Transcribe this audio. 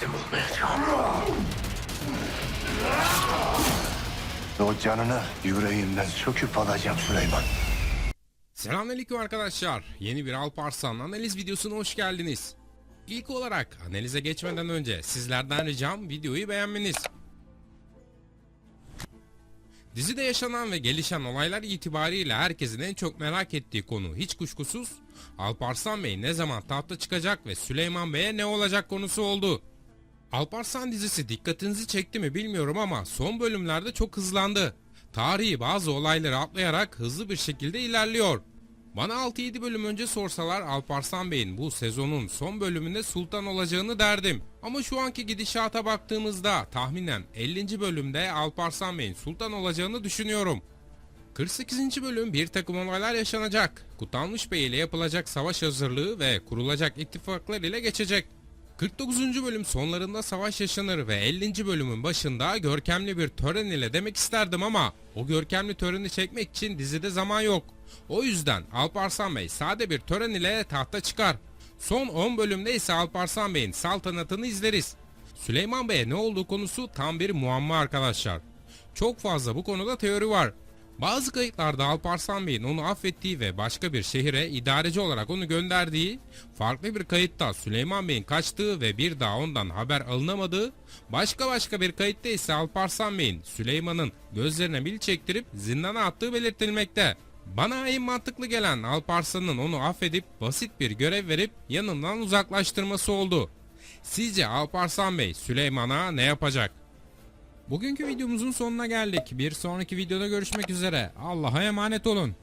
teslim olmayacağım. O canını yüreğinden söküp alacağım Süleyman. Selamünaleyküm arkadaşlar. Yeni bir Alparslan analiz videosuna hoş geldiniz. İlk olarak analize geçmeden önce sizlerden ricam videoyu beğenmeniz. Dizide yaşanan ve gelişen olaylar itibariyle herkesin en çok merak ettiği konu hiç kuşkusuz Alparslan Bey ne zaman tahta çıkacak ve Süleyman Bey'e ne olacak konusu oldu. Alparslan dizisi dikkatinizi çekti mi bilmiyorum ama son bölümlerde çok hızlandı. Tarihi bazı olayları atlayarak hızlı bir şekilde ilerliyor. Bana 6-7 bölüm önce sorsalar Alparslan Bey'in bu sezonun son bölümünde sultan olacağını derdim. Ama şu anki gidişata baktığımızda tahminen 50. bölümde Alparslan Bey'in sultan olacağını düşünüyorum. 48. bölüm bir takım olaylar yaşanacak. Kutalmış Bey ile yapılacak savaş hazırlığı ve kurulacak ittifaklar ile geçecek. 49. bölüm sonlarında savaş yaşanır ve 50. bölümün başında görkemli bir tören ile demek isterdim ama o görkemli töreni çekmek için dizide zaman yok. O yüzden Alparslan Bey sade bir tören ile tahta çıkar. Son 10 bölümde ise Alparslan Bey'in saltanatını izleriz. Süleyman Bey'e ne olduğu konusu tam bir muamma arkadaşlar. Çok fazla bu konuda teori var. Bazı kayıtlarda Alparslan Bey'in onu affettiği ve başka bir şehire idareci olarak onu gönderdiği, farklı bir kayıtta Süleyman Bey'in kaçtığı ve bir daha ondan haber alınamadığı, başka başka bir kayıtta ise Alparslan Bey'in Süleyman'ın gözlerine bil çektirip zindana attığı belirtilmekte. Bana en mantıklı gelen Alparslan'ın onu affedip basit bir görev verip yanından uzaklaştırması oldu. Sizce Alparslan Bey Süleyman'a ne yapacak? Bugünkü videomuzun sonuna geldik. Bir sonraki videoda görüşmek üzere. Allah'a emanet olun.